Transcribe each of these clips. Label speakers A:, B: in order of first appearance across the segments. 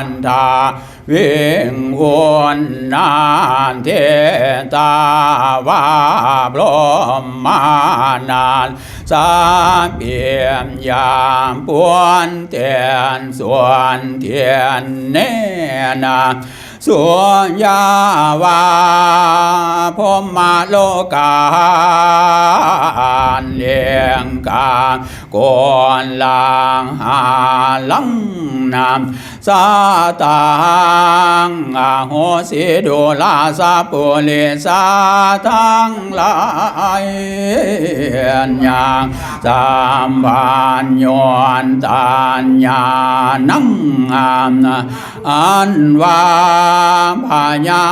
A: อันทาเวิงวนนานเทตาวาพรหมานานสาเปียมยามปวนเตียนส่วนเทียนเนนาส่วนยาวาพรหมาโลกานเลียงกา กวนลางหาลังนามสาตังอาโหสิดุลาสาปุลิสาทังลายยังสามบานยนตัญญานังอามอันว่าพญา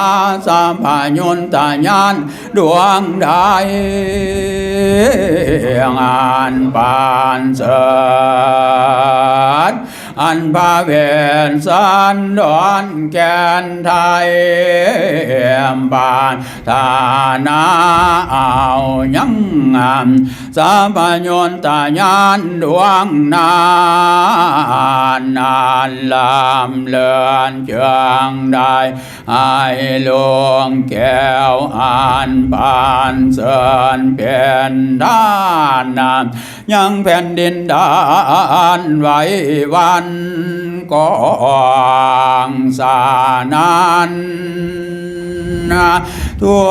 A: สัมพญนตญาณดวงใดอันปานเสด อันพาเวนสันดอนแกนไทยบานฐานาเอายังงามสาปญนตญาณดวงนานนานลำเลือนเจืองได้ให้หลวงแก้วอันปานเสินเป็นด้านนามยังแผ่นดินดานไหววันก่องสานันทั่ว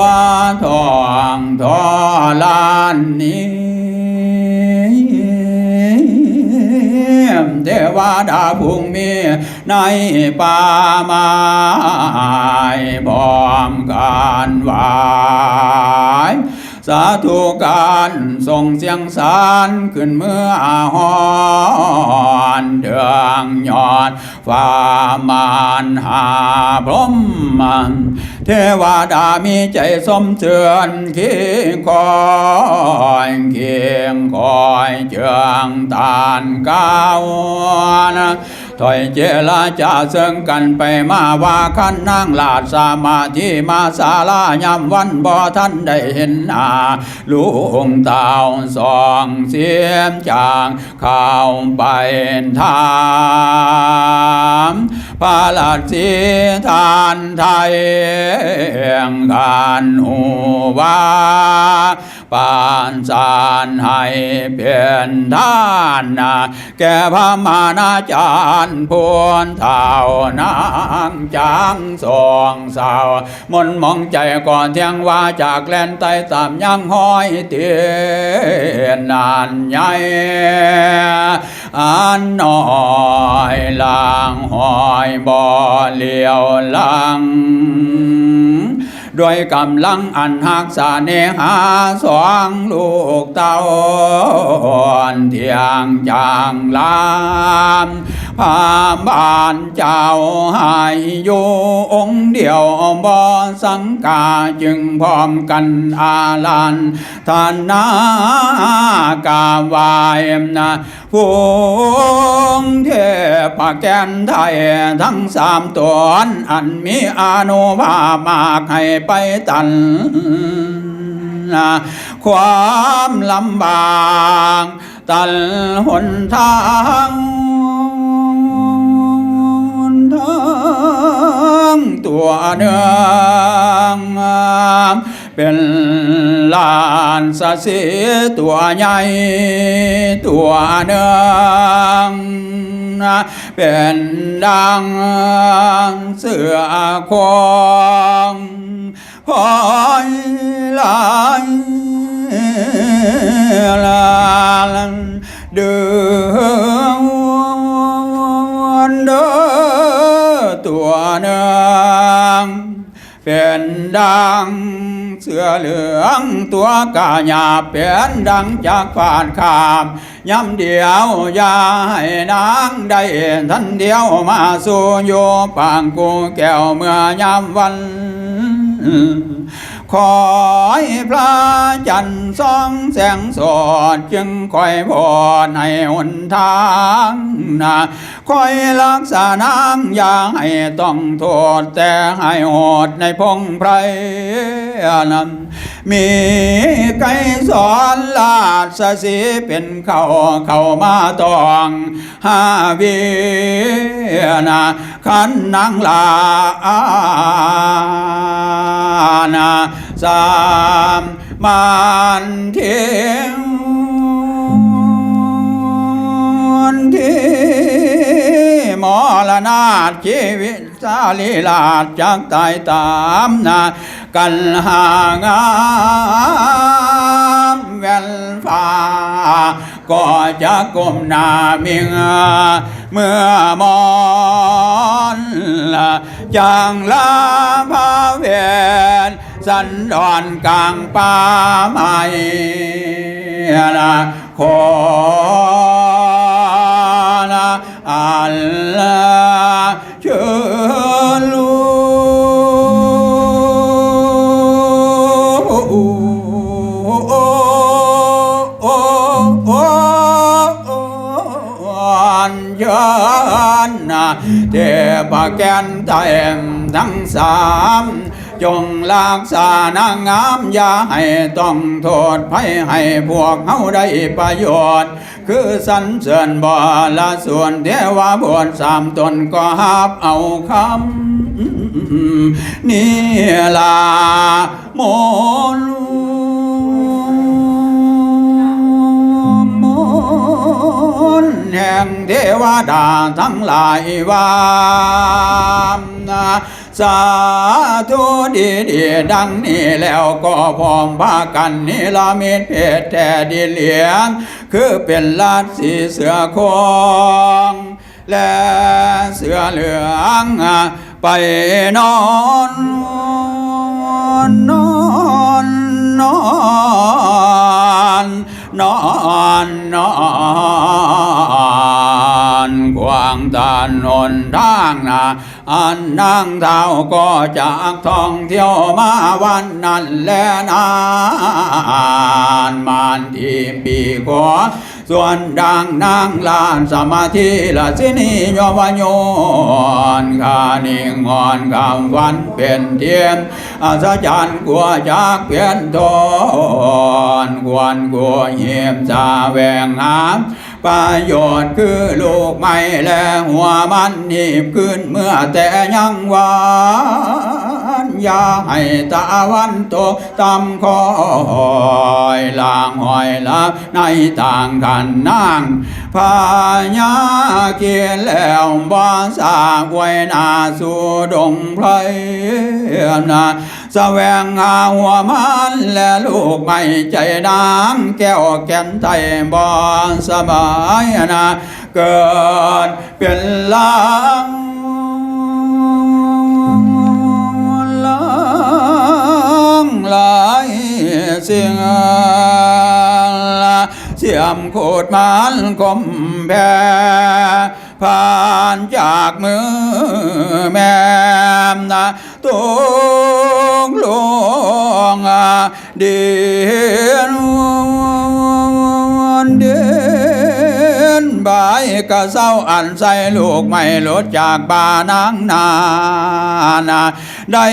A: ทองทอลานนี้เทวดาภูมิมีในป่าไม้บอมการไหวายสาธุการส่งเสียงสารขึ้นเมื่ออาหอนเดืองยอดฟ้ามานหาพรหมเทวดามีใจสมเชือนเคียงคอยเคียงคอยเจืองตานก้าวนะ ถอยเจรจาซึ่งกันไปมาว่าขันนั่งลาดสามาธิมาสาลายำวันบ่ท่านได้เห็นหน้าลุงเต่าสองเสียมจางเข้าไปทาง พระลัดสีทานไทยกันหูวาปานสานให้เปลี่ยนท่านนาแก่พระมานาจารย์พวนเท่านางจางสองสาวมนมองใจก่อนเที่ยงว่าจากแลนไตตามยังห้อยเตียนนานใหญ่อันน้อยลางหอยอยบ่อเลียวลัง ด้วยกำลังอันหักษาเนหาสองลูกเต้าเทียงจางลามพามบานเจ้าให้อยู่องเดียวบ่สังกาจึงพร้อมกันอาลันทานนากาวายนะพวงเทพแกนไทยทั้งสามตนอันมีอานุภาพมากให้ไปตันความลำบากตันหนทางทางตัวเนืองเป็นลานสะสีตัวใหญ่ตัวเนืองเป็นดังเสือคอง พอยลายลานเดือนเด้อตัวเนืองเป็นดังเสือเหลืองตัวกาหยาเป็นดังจากฝานขามย้ำเดียวอยาให้นางได้ทันเดียวมาสู่โยปางกูแก้วเมื่อยามวัน ขอให้พระจันทร์ส่องแสงสดจึงคอยพรให้หนทางนะคอยรักษานางอย่าให้ต้องโทษแต่ให้โหดในพงไพรนั้นมีไก่สอนลาดสสีเป็นเขาเข้ามาตองหาวี นะขันนางลานาสามมันเทียงที่มรณาชีวิตสาลีลาดจากตายตามนากันหางามแวนฟ้า ก็จะก้มหน้าเมียงเมื่อมอนจางลาพาเวียนสันดอนกลางป่าไม้นะขอนะอัลลอฮ นยันนะเทพแกนเต็มทั้งสามจงรักษานางงามอย่าให้ต้องโทษภัยให้พวกเขาได้ประโยชน์ คือสรรเสริญบ่ละส่วนเทวาบทสามตนก็หับเอาคำนี่ลามน แห่งเทวดาทั้งหลายว่าสาธุดีดีดังนี้แล้วก็พร้อมพากันนิลามิตเพศแต่ดีเหลียง คือเป็นลาดสีเสือโคงและเสือเหลืองไปนอนนอนนอนนอนนอน กวางตานนทางนาอันนางเท้าก็จากท่องเที่ยวมาวันนั้นและนานมานทีปีขอส่วนดังนางลานสมาธิละสินีโยวโยนคานิงอนคำวันเป็นเทียมอาสจารย์กลัวจากเปลี่ยนทนควรกัวเหียมสาแวงหาม ประโยชน์คือลูกไม่และหัวมันหนีบขึ้นเมื่อแต่ยังวา ยาให้ตะวันตกตำคอยลางหอยลับในต่างกันนั่งพญาเกียนแล้วบ่สากไว้นาสู่ดงไพรนาแสวงหาหัวมันและลูกไม่ใจนางแก้วแก่นไทยบ่สบายนะเกิดเป็นลา สียงเสียมโคตรมันคมแพผ่านจากมือแม่นะตุกลงเดียนเดียายกะเศร้าอันใส่ลูกไม่ลดจากบานางนานาได้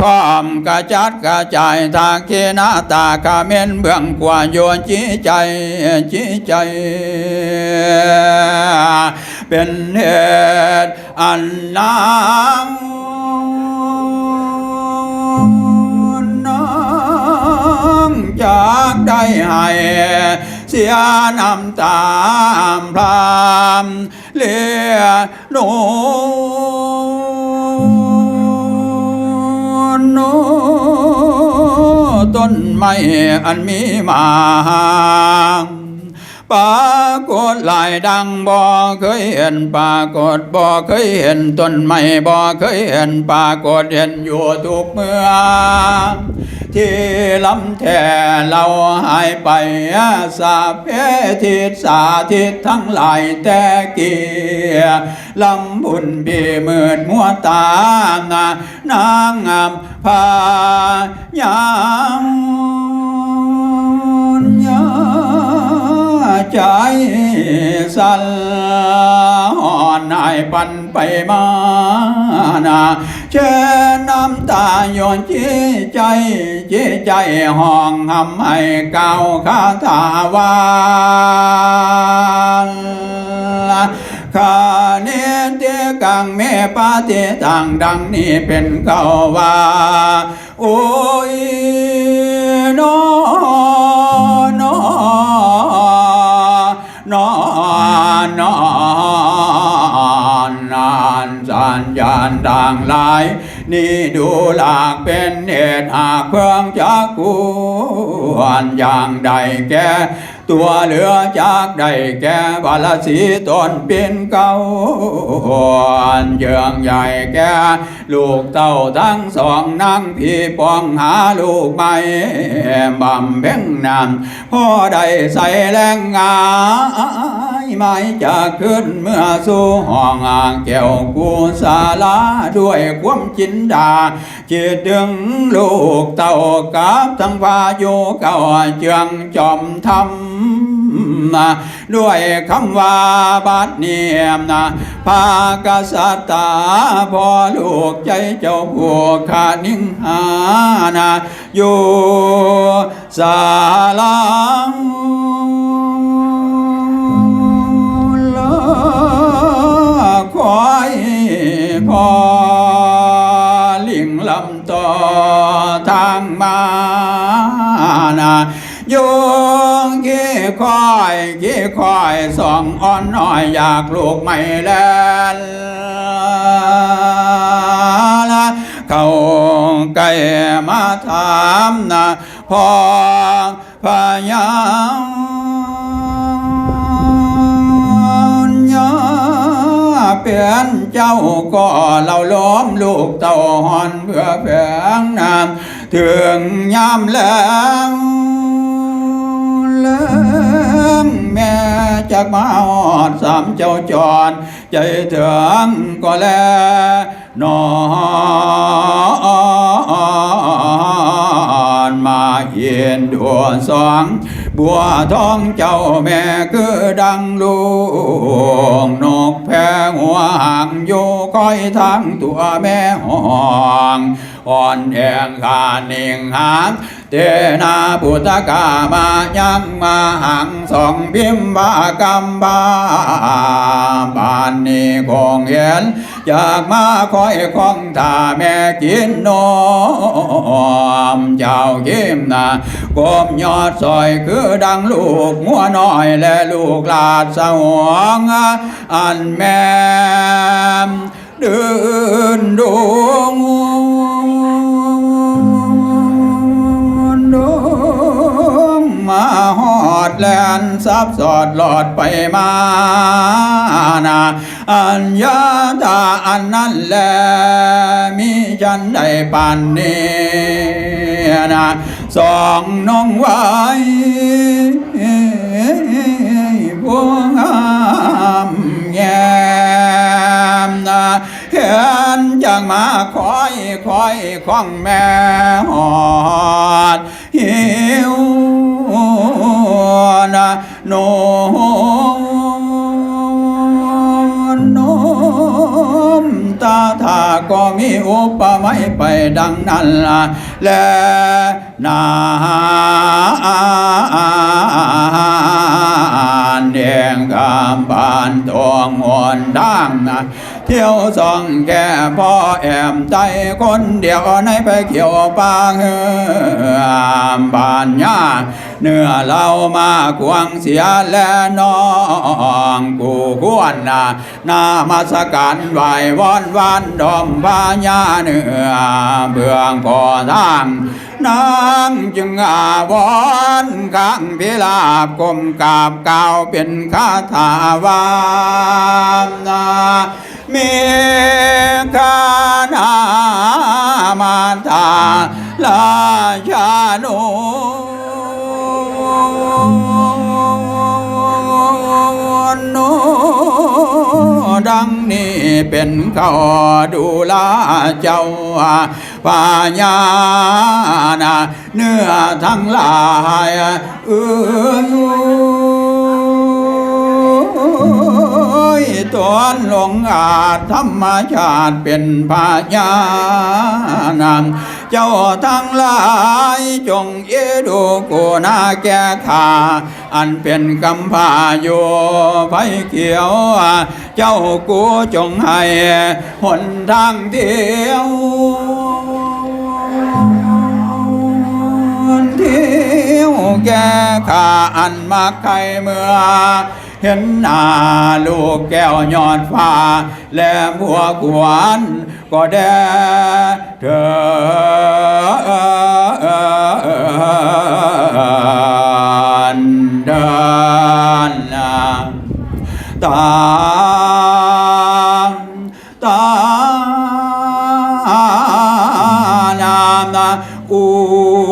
A: คอมกระจัดกระจายทางเกนาตากาเมนเบื้องกว่าโยนจีใจจีใจเป็นเหตุอันนางน้องจากได้ให้ เสียน้ำตามพรามเลียโนโนต้นไม้อันมีมาง ปากฏหลายดังบ่เคยเห็นปากฏบ่เคยเห็นต้นไม้บ่เคยเห็นปากฏเห็นอยู่ทุกเมื่อที่ลำแท่เราหายไปสาเพทิศสาทิศทั้งหลายแต่เกียลำบุญบีมืดมัวตามนางงามพายา ใจสัลหอนหายปันไปมานาเชิญน้ำตาย้อนจีใจจีใจห้องหำให้เก่าคาถาวานข้าเนติกังเมปาติตังดังนี้เป็นเก่าว่าโอ้ยน้อ สัญญาณต่างหลาย นี่ดูหลากเป็นเหตุหากเพื่องจักกวันอย่างใดแก่ตัวเหลือจากใดแก่บาลสีตนเป็นเก่าเยืองใหญ่แก่ลูกเต้าทั้งสองนั่งพี่ปองหาลูกไม่บำเพ็ญนำพ่อได้ใส่แรงงา ไม่จะขึ้นเมื่อสู่ห้องอ่างแก้วกูสาลาด้วยความจินดาจิตดึงลูกเต่ากับทั้งพายุเก่าเจืองจอมทำมาด้วยคำว่าบัดเนียมนะพากษัตตาพอลูกใจเจ้าผัวขานิ่งหานะอยู่สาลัง คอยพอลิงลำต่อทางมานาโยงขี้คอยขี้คอยส่องอ่อนน้อยอยากลูกไม่แลนละเขาไก่มาถามนะพอพยาม เป็นเจ้าก็เราล้อมลูกเต่าหอนเพื่อแผงน้ำถึงยามแล้งแล้งแม่จากมาหอดสามเจ้าจรใจถึงก็แลนอนมาเย็นดวงสอง บัวทองเจ้าแม่คือดังลูกนกแพงหัวหางอยู่คอยทางตัวแม่ห้องอ่อนแองคาเนิงหางเตนาพุทธกามายังมาหังสองพิมบากรรมบาบานนี้คงเห็น อยากมาคอยคองตาแม่กินนมเจ้ากิมนะกมยอดซอยคือดังลูกมัวน้อยและลูกลาดสวงอันแม่เดินดงดงมาหอดแลนซับสอดหลอดไปมา อัญญาตาอันนั้นแลมีฉันได้ปานนี้นะสองน้องไว้พวงงามแย้มนะเห็นจังมาคอยคอยของแม่หอดหิวนะโน อุปไม่ไปดังนั้นละและนาเดียงกามบานทองอ่อนดังนะเที่ยวส่องแก่พ่อแอมใจคนเดียวในไปเขียวปางเฮือมบานยา เนื้อเรามากวงเสียและน้องกูควรนานามาสการไหววอนวานดอมพาญาเนื้อเบื้องก่อทางนางจึงอาวอนข้างพิลาบกมกาบกล่าวเป็นคาถาวามนามีคานามาตาลาชานโน ดังนี้เป็นข้อดูแลเจ้าปาญญาณาเนื้อทั้งหลายเอ้ยตวนหลงอาจธรรมชาติเป็นพญาณา เจ้าทั้งหลายจงเอดูกูนาแก่ขาอันเป็นกำพาอยู่ไฟเขียว เจ้ากูจงให้หนทางเดียว แก้ขาอันมาไกลเมื่อ เห็นหน้าลูกแก้วยอดฟ้า และบัวกวนก็แด่เธอเดินตามตานามนาอูอู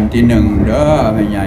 A: อ่าจบไปกันที่หนึ่งเด้อแม่ใหญ่